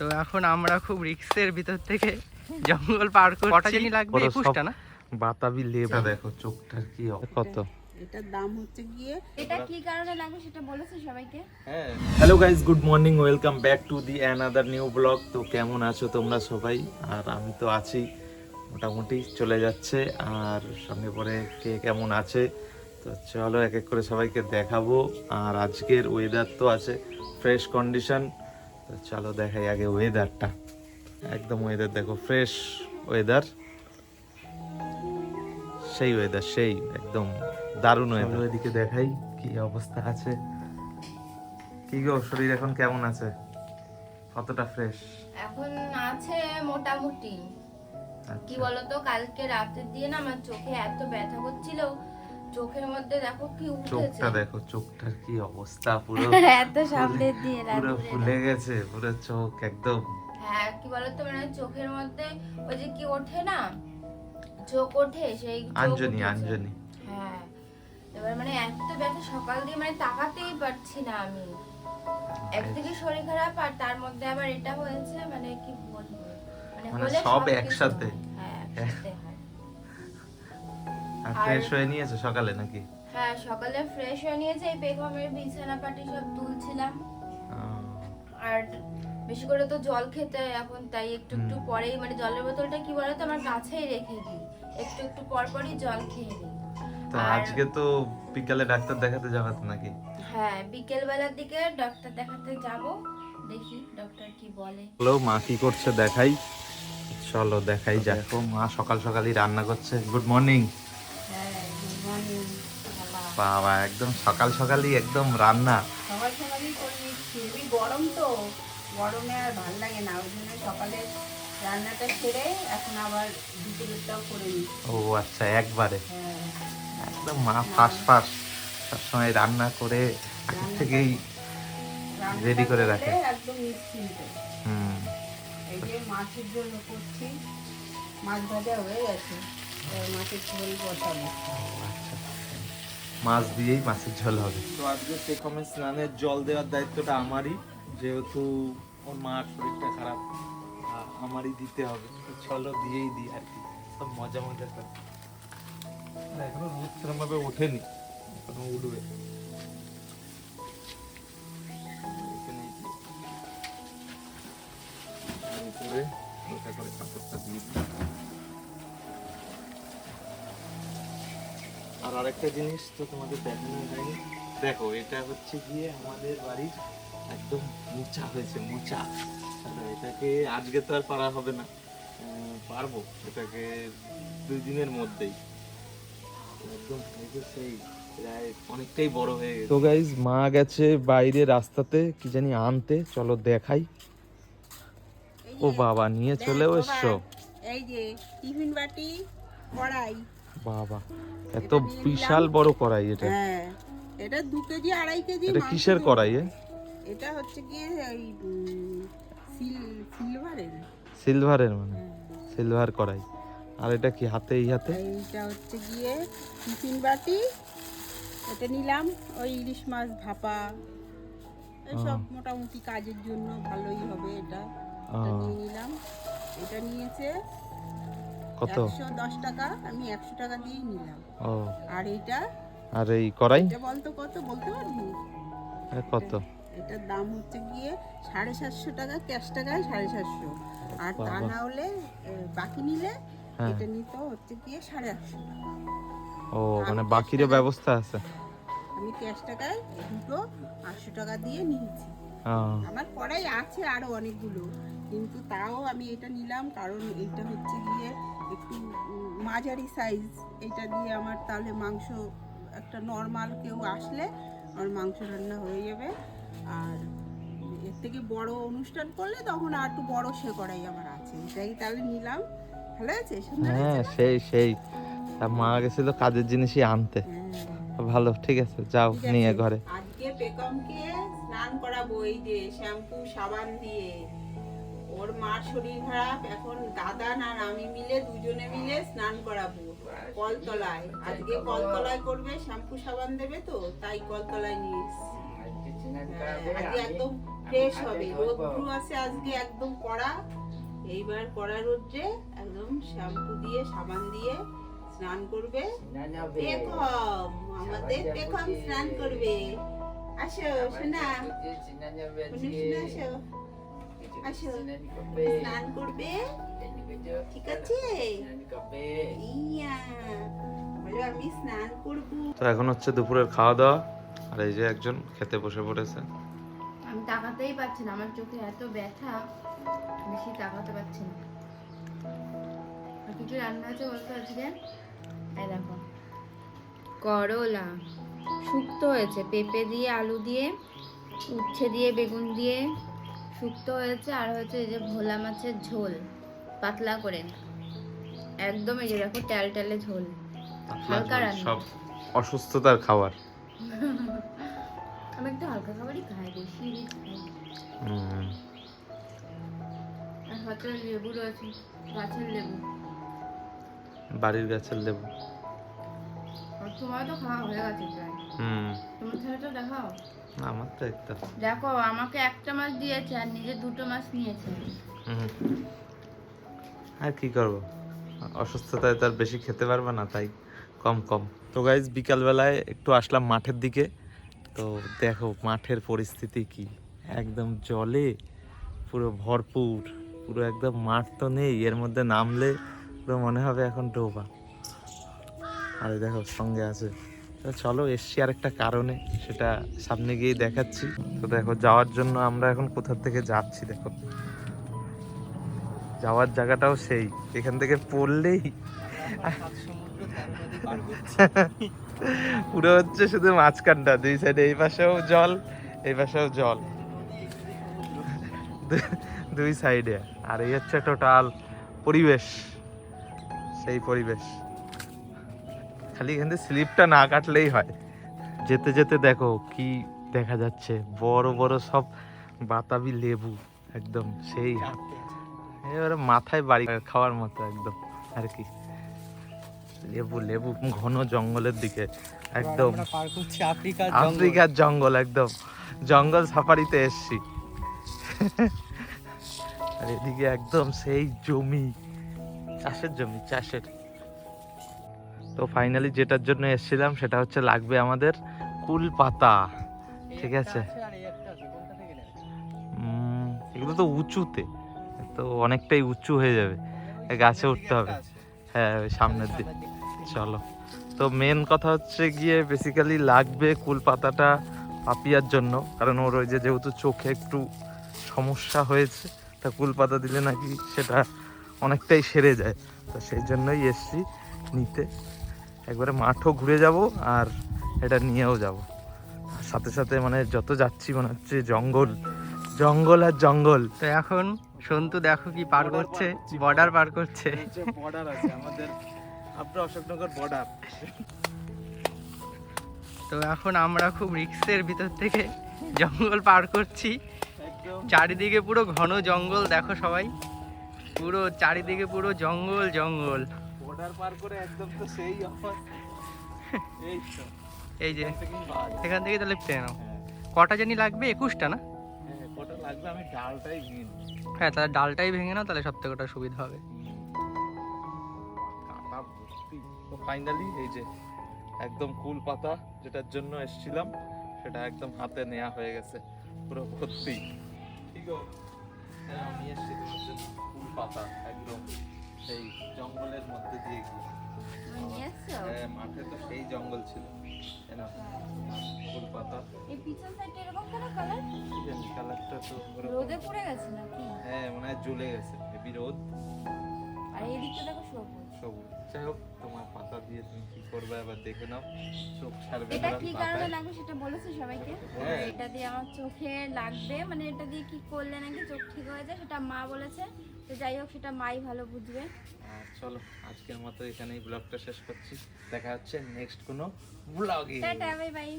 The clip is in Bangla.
তো এখন আমরা খুব রিক্সের ভিতর থেকে জঙ্গল পার করছি কটা জানি লাগবে ওরা সব- একুশটা না? বাতাবি লেবু। দেখো চোখটার কি কত? এটার দাম হচ্ছে গিয়ে এটা কি কারণে লাগবে সেটা বলেছে সবাইকে? Hello guys good morning welcome back to the another new blog তো কেমন আছো তোমরা সবাই? আর আমি তো আছি মোটামুটি চলে যাচ্ছে। আর সঙ্গে পরে কে কেমন আছে? তো চলো এক এক করে সবাইকে দেখাবো। আর আজকের ওয়েদার তো আছে ফ্রেশ কন্ডিশন তো চলো দেখাই আগে ওয়েদারটা একদম ওয়েদার দেখো ফ্রেশ ওয়েদার সেই ওয়েদার সেই একদম দারুণ ওয়েদার এদিকে দেখাই কি অবস্থা আছে। কি গো শরীর এখন কেমন আছে? কতটা ফ্রেশ এখন আছে মোটামুটি। কি বলতো কালকে রাতের দিয়ে না আমার চোখে এত ব্যথা করছিল চোখের মধ্যে দেখো কি উঠেছে। চোখটা দেখো চোখটার কি অবস্থা পুরো এত সামনের দিয়ে পুরো ফুলে গেছে পুরো চোখ একদম। হ্যাঁ কি বলতো মানে চোখের মধ্যে ওই যে কি ওঠে না চোখ ওঠে সেই আঞ্জনি আঞ্জনি। হ্যাঁ এবার মানে এত ব্যথা সকাল দিয়ে মানে তাকাতেই পারছি না আমি। একদিকে শরীর খারাপ আর তার মধ্যে আবার এটা হয়েছে মানে কি বলব? মানে মানে সব একসাথে? হ্যাঁ একসাথে হয়। আর ফ্রেশ হয়ে নিয়েছো সকালে নাকি? হ্যাঁ সকালে ফ্রেশ হয়ে নিয়েছে এই বেগমের বিছানা পাটি সব তুলছিলাম। আহ, আর বেশি করে তো জল খেতে এখন তাই একটু একটু পরেই মানে জলের বোতলটা কি বলতো আমার কাছেই রেখে দিই। একটু একটু পর পরই জল খেয়ে নিই। তো আজকে তো বিকালে ডাক্তার দেখাতে যাবে তো নাকি? হ্যাঁ বিকেল বেলার দিকে ডক্টর দেখাতে যাব দেখি ডক্টর কি বলে। হ্যালো মা কি করছে দেখাই। চলো দেখাই যাক। মা সকাল সকালই রান্না করছে। গুড মর্নিং বাবা একদম সকাল সকালই একদম রান্না। সকাল সকালই করে নিচ্ছি। গরম তো গরমে আর ভালো লাগে না ওই জন্য সকালে রান্নাটা সেরে এখন আবার বিকেলেরটাও করে নিচ্ছি। ও আচ্ছা একবারে। হ্যাঁ। একদম মা ফাঁস ফাঁস সবসময় রান্না করে আগে থেকেই Ready করে রাখে। একদম নিশ্চিন্তে। হুম। এই যে মাছের জন্য করছি মাছ ভাজা হয়ে গেছে মাছের ঝোল বসাবো। মাছ দিয়েই মাছের ঝোল হবে। তো আজকে সেখানে স্নানের জল দেওয়ার দায়িত্বটা আমারই, যেহেতু ওর মার শরীরটা খারাপ আমারই দিতে হবে। তো চলো দিয়েই দিই আর কি, সব মজা মজা করে। এখনও রোদ সেরকম ভাবে ওঠেনি, এখনও উঠবে করে কাপড়টা দিয়ে দিই। আর আরেকটা জিনিস তো তোমাদের দেখানো হয়নি। দেখো এটা হচ্ছে গিয়ে আমাদের বাড়ির একদম মোচা হয়েছে মোচা। এটাকে আজকে তো আর পারা হবে না। পারব এটাকে দুই দিনের মধ্যেই। একদম এই সেই অনেকটাই বড় হয়ে গেছে। তো গাইজ মা গেছে বাইরে রাস্তাতে কি জানি আনতে। চলো দেখাই। ও বাবা নিয়ে চলে এসছো। এই যে টিফিন বাটি কড়াই। বাবা এত এটা বিশাল বড় কড়াই এটা। হ্যাঁ এটা দু কেজি আড়াই কেজি এটা কিসের কড়াই এটা হচ্ছে উম, সিল- সিলভারের। সিলভারের মানে? হ্যাঁ। সিলভার কড়াই। আর এটা কি হাতে এই হাতে? এইটা হচ্ছে গিয়ে টিফিন বাটি। এটা নিলাম ওই ইলিশ মাছ ভাপা। এসব মোটামুটি কাজের জন্য ভালোই হবে এটা। এটা নিয়ে নিলাম। এটা নিয়েছে কত? একশো দশ টাকা আমি একশো টাকা দিয়েই নিলাম। ও। আর এটা আর এই কড়াই? এটা বলতো কত? বলতে পারবি? কত? এটার দাম হচ্ছে গিয়ে সাড়ে সাতশো টাকা ক্যাশ টাকায় সাড়ে সাতশো। আর তা না হলে বাকি নিলে হ্যাঁ। এটা নিতে হচ্ছে গিয়ে সাড়ে আটশো। ও মানে বাকিরও ব্যবস্থা আছে। আমি ক্যাশ টাকায় দুটো আটশো টাকা দিয়ে নিয়েছি। আমার কড়াই আছে আরও অনেকগুলো কিন্তু তাও আমি এটা নিলাম কারণ এটা হচ্ছে গিয়ে একটু মাঝারি সাইজ এটা দিয়ে আমার তাহলে মাংস একটা নর্মাল কেউ আসলে আমার মাংস রান্না হয়ে যাবে। আর এর থেকে বড় অনুষ্ঠান করলে তখন আর একটু বড় সে করাই আমার আছে এটাই তাহলে নিলাম। ভালো আছে? হ্যাঁ সেই সেই। তা মা গেছিল কাজের জিনিসই আনতে। হ্যাঁ। ভালো ঠিক আছে যাও নিয়ে ঘরে। আজকে বেগমকে স্নান করাবো এই যে শ্যাম্পু সাবান দিয়ে। ওর মার শরীর খারাপ এখন দাদা আর আমি মিলে দুজনে মিলে স্নান করাবো কলতলায়। আজকে কলতলায় করবে শ্যাম্পু সাবান দেবে তো তাই কলতলায় নিয়ে হ্যাঁ, আজকে একদম ফ্রেশ হবে। রোদ্রু আছে আজকে একদম কড়া। এইবার কড়া রোদ্রে একদম শ্যাম্পু দিয়ে সাবান দিয়ে স্নান করবে। পেখম আমাদের পেখম স্নান করবে। আসো আসো আসো স্নান করবে ঠিক আছে ইয়া বলো আমি স্নান করব তো এখন হচ্ছে দুপুরের খাওয়া দাওয়া আর এই যে একজন খেতে বসে পড়েছে। আমি তাকাতেই পারছি না আমার চোখে এত ব্যথা বেশি তাকাতে পারছি না। কিছু রান্না আছে বলতে আজকে? এই দেখো করলা। শুক্তো হয়েছে পেঁপে দিয়ে আলু দিয়ে উচ্ছে দিয়ে বেগুন দিয়ে শুক্ত হয়েছে আর হয়েছে এই যে ভোলা মাছের ঝোল পাতলা করে একদম এই যে দেখো ট্যাল ট্যালে ঝোল হালকা রান্না। সব অসুস্থতার খাবার আমি একটু হালকা খাবারই খাই বেশি rich খাই না। হুম। আর হাতে লেবু রয়েছে গাছের লেবু বাড়ির গাছের লেবু তোমার তো খাওয়া হয়ে গেছে প্রায়। হুম। তোমার ছেলেটা দেখাও। আমার তো একটা দেখো আমাকে একটা মাছ দিয়েছে আর নিজে দুটো মাছ নিয়েছে। হুম। আর কি করব? অসুস্থতায় তো আর বেশি খেতে পারবে না তাই কম কম। তো গাইজ বিকালবেলায় একটু আসলাম মাঠের দিকে। তো দেখো মাঠের পরিস্থিতি কি? একদম জলে পুরো ভরপুর। পুরো একদম মাঠ তো নেই এর মধ্যে নামলে পুরো মনে হবে এখন ডোবা। আর দেখো, সঙ্গে আছে। চলো, এসছি আর একটা কারণে, সেটা সামনে গিয়ে দেখাচ্ছি। তো দেখো, যাওয়ার জন্য আমরা এখন কোথার থেকে যাচ্ছি, দেখো। যাওয়ার জায়গাটাও সেই, এখান থেকে পড়লেই। পুরো হচ্ছে শুধু মাঝখানটা, দুই সাইডে এই পাশেও জল, এই পাশেও জল। দুই সাইডে আর এই হচ্ছে টোটাল পরিবেশ, সেই পরিবেশ। খালি এখান থেকে স্লিপটা না কাটলেই হয়। যেতে যেতে দেখো কি দেখা যাচ্ছে। বড় বড় সব বাতাবি লেবু একদম সেই এবারে মাথায় বাড়ি খাওয়ার মতো একদম আর কি। লেবু লেবু ঘন জঙ্গলের দিকে একদম। আফ্রিকার জঙ্গল একদম। জঙ্গল সাফারিতে এসছি। আর এদিকে একদম সেই জমি চাষের জমি চাষের। তো ফাইনালি যেটার জন্য এসেছিলাম সেটা হচ্ছে লাগবে আমাদের কুল পাতা। ঠিক আছে? এগুলো তো উঁচুতে। তো অনেকটাই উঁচু হয়ে যাবে। গাছে উঠতে হবে। হ্যাঁ সামনের দিকে। চলো। তো মেন কথা হচ্ছে গিয়ে বেসিক্যালি লাগবে কুল পাতাটা পাপিয়ার জন্য। কারণ ওর ওই যেহেতু চোখে একটু সমস্যা হয়েছে, তা কুল পাতা দিলে নাকি সেটা অনেকটাই সেরে যায়। তো সেই জন্যই এসছি নিতে। একবারে মাঠও ঘুরে যাব আর এটা নিয়েও যাব। সাথে সাথে মানে যত যাচ্ছি মনে হচ্ছে জঙ্গল জঙ্গল আর জঙ্গল। তো এখন সন্তু দেখো কি পার করছে বর্ডার পার করছে। বর্ডার আছে আমাদের আপনার অশোকনগর বর্ডার তো এখন আমরা খুব রিক্সের ভিতর থেকে জঙ্গল পার করছি। চারিদিকে পুরো ঘন জঙ্গল দেখো সবাই। পুরো চারিদিকে পুরো জঙ্গল জঙ্গল। বর্ডার পার করে একদম তো সেই আমার এই তো। এই যে এখান। এখান থেকে তাহলে ট্রেন হ্যাঁ। কটা জানি লাগবে? একুশটা না? হ্যাঁ, কটা লাগবে? আমি ডালটাই ভেঙে। হ্যাঁ তাহলে ডালটাই ভেঙে নাও তাহলে সব থেকে ওটা সুবিধা হবে। তো ফাইনালি এই যে একদম কুল পাতা যেটার জন্য এসেছিলাম সেটা একদম হাতে নেওয়া হয়ে গেছে। পুরো ভর্তি। ঠিক আছে হ্যাঁ, আমি এসেছি কুল পাতা একদম। সেই জঙ্গলের মধ্যে দিয়ে গিয়ে। হ্যাঁ মাঠে তো সেই জঙ্গল ছিল। এই পাতা। এই পিছন সাইডটা এরকম কেন কালার কালারটা তো রোদে পড়ে গেছে নাকি? হ্যাঁ মনে হয় জ্বলে গেছে। হেভি রোদ। আর এই দিকটা দেখো সবুজ। সবুজ। যাই হোক তোমার পাতা দিয়ে তুমি কি করবে আবার দেখে নাও। চোখ ছাড়বে এটা কি। কারণে লাগবে সেটা বলেছ সবাইকে? হ্যাঁ। এটা দিয়ে আমার চোখে লাগবে? মানে এটা দিয়ে কি করলে নাকি চোখ ঠিক হয়ে যায়? সেটা মা বলেছে। তো যাই হোক সেটা মাই ভালো বুঝবে। আর চলো আজকের মতো এখানেই ব্লগটা শেষ করছি। দেখা হচ্ছে নেক্সট কোনো ব্লগে টাটা বাই বাই